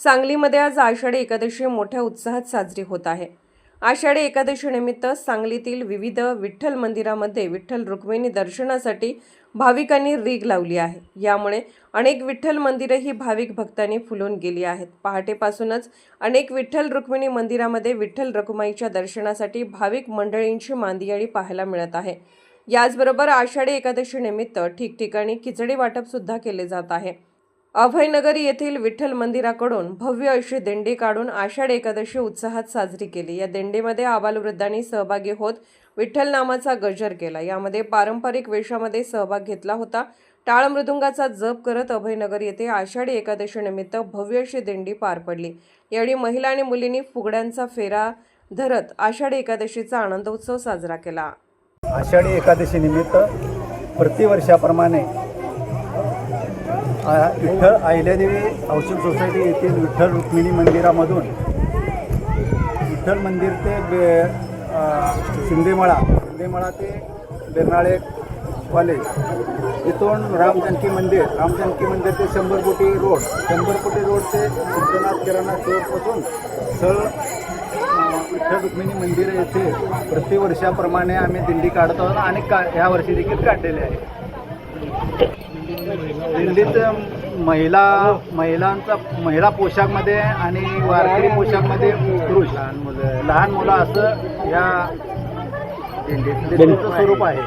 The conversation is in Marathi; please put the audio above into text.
सांगलीमध्ये आज आषाढी एकादशी मोठ्या उत्साहात साजरी होत आहे. आषाढी एकादशीनिमित्त सांगलीतील विविध विठ्ठल मंदिरामध्ये विठ्ठल रुक्मिणी दर्शनासाठी भाविकांनी रीग लावली आहे. यामुळे अनेक विठ्ठल मंदिरं ही भाविक भक्तांनी फुलून गेली आहेत. पहाटेपासूनच अनेक विठ्ठल रुक्मिणी मंदिरामध्ये विठ्ठल रखुमाईच्या दर्शनासाठी भाविक मंडळींची मांदियाळी पाहायला मिळत आहे. याचबरोबर आषाढी एकादशीनिमित्त ठिकठिकाणी खिचडी वाटपसुद्धा केले जात आहे. अभयनगर येथील विठ्ठल मंदिराकडून भव्य अशी दिंडी काढून आषाढ एकादशी उत्साहात साजरी केली. या दिंडीमध्ये आबालवृद्धांनी सहभागी होत विठ्ठल नामाचा गजर केला. यामध्ये पारंपरिक वेशामध्ये सहभाग घेतला होता. टाळ मृदुंगाचा जप करत अभयनगर येथे आषाढी एकादशीनिमित्त भव्य अशी दिंडी पार पडली. यावेळी महिला आणि मुलींनी फुगड्यांचा फेरा धरत आषाढी एकादशीचा आनंदोत्सव साजरा केला. आषाढी एकादशी निमित्त प्रतिवर्षाप्रमाणे विठ्ठल अहिल्यादेवी औषध सोसायटी येथील विठ्ठल रुक्मिणी मंदिरामधून विठ्ठल मंदिर ते बे शिंदेमळा शिंदेमळा ते बेरनाळे कॉलेज इथून रामजानकी मंदिर रामजानकी मंदिर ते शंभरकोटी रोड शंभरकोटी रोड ते सिद्धनाथ किराणा स्टोअरपासून सळ विठ्ठल रुक्मिणी मंदिर येथे प्रतिवर्षाप्रमाणे आम्ही दिंडी काढत आहोत आणि का ह्या वर्षी देखील काढलेले आहे. दिल्लीत महिला महिलांचा महिला पोशाखमध्ये आणि वारकरी पोशाखमध्ये पुरुष लहान मुलं लहान मुलं असं या दिल्लीत दिल्लीचं स्वरूप आहे.